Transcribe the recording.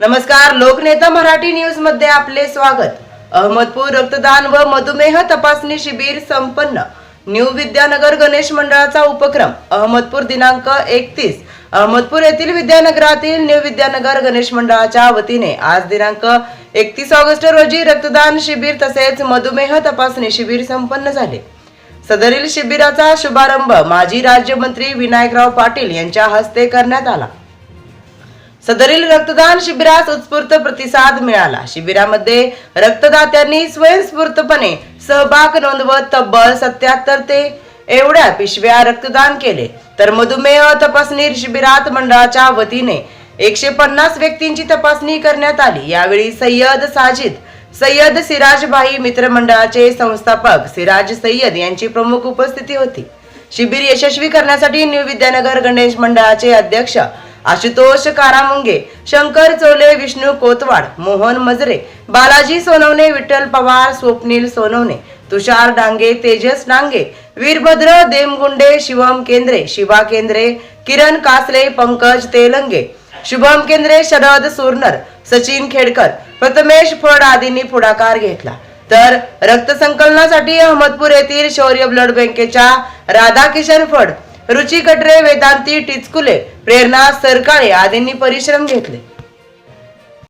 नमस्कार लोकनेता मराठी न्यूजमध्ये आपले स्वागत. अहमदपूर रक्तदान व मधुमेह तपासणी शिबिर संपन्न. न्यू विद्यानगर गणेश मंडळाचा उपक्रम अहमदपूर दिनांक एकतीस. अहमदपूर येथील विद्यानगरातील न्यू विद्यानगर गणेश मंडळाच्या वतीने आज दिनांक एकतीस ऑगस्ट रोजी रक्तदान शिबिर तसेच मधुमेह तपासणी शिबिर संपन्न झाले. सदरील शिबिराचा शुभारंभ माजी राज्यमंत्री विनायकराव पाटील यांच्या हस्ते करण्यात आला. सदरील रक्तदान शिबिरास उत्स्फूर्त प्रतिसाद मिळाला. शिबिरामध्ये रक्तदात्यांनी स्वयंस्फूर्तपणे सहभाग नोंदवत तब्बल सत्याहत्तर ते एवढ्या पिशव्या रक्तदान केले. तर मधुमेह तपासणी शिबिरात मंडळाच्या वतीने एकशे पन्नास व्यक्तींची तपासणी करण्यात आली. यावेळी सय्यद साजिद सय्यद सिराजभाई मित्रमंडळाचे संस्थापक सिराज सय्यद यांची प्रमुख उपस्थिती होती. शिबिर यशस्वी करण्यासाठी न्यू विद्यानगर गणेश मंडळाचे अध्यक्ष आशुतोष कारामुंगे शंकर चोले विष्णू कोतवाड मोहन मजरे बालाजी सोनवणे विठ्ठल पवार स्वप्नील सोनवणे तुषार डांगे तेजस डांगे वीरभद्र देमगुंडे शिवम केंद्रे शिवा केंद्रे किरण कासले पंकज तेलंगे शुभम केंद्रे शरद सुरनर सचिन खेडकर प्रथमेश फड आदींनी पुढाकार घेतला. तर रक्त संकलनासाठी अहमदपूर येथील शौर्य ब्लड बँकेच्या राधाकिशन फड रुची कटरे वेदांती टिचकुले प्रेरणा सरकाळे आदींनी परिश्रम घेतले.